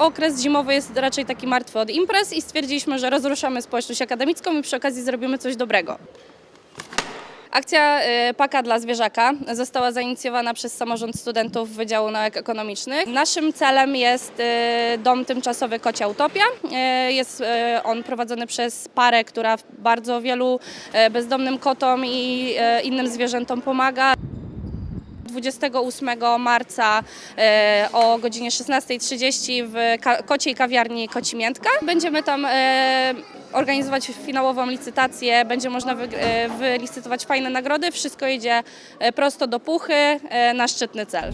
okres zimowy jest raczej taki martwy od imprez i stwierdziliśmy, że rozruszamy społeczność akademicką i przy okazji zrobimy coś dobrego. Akcja y, Paka dla Zwierzaka została zainicjowana przez samorząd studentów Wydziału Nauk Ekonomicznych. Naszym celem jest y, dom tymczasowy Kocia Utopia. Y, Jest on prowadzony przez parę, która bardzo wielu bezdomnym kotom i innym zwierzętom pomaga. 28 marca e, o godzinie 16.30 w kociej kawiarni Kocimiętka. Będziemy tam e, organizować finałową licytację, będzie można e, wylicytować fajne nagrody. Wszystko idzie prosto do puchy na szczytny cel.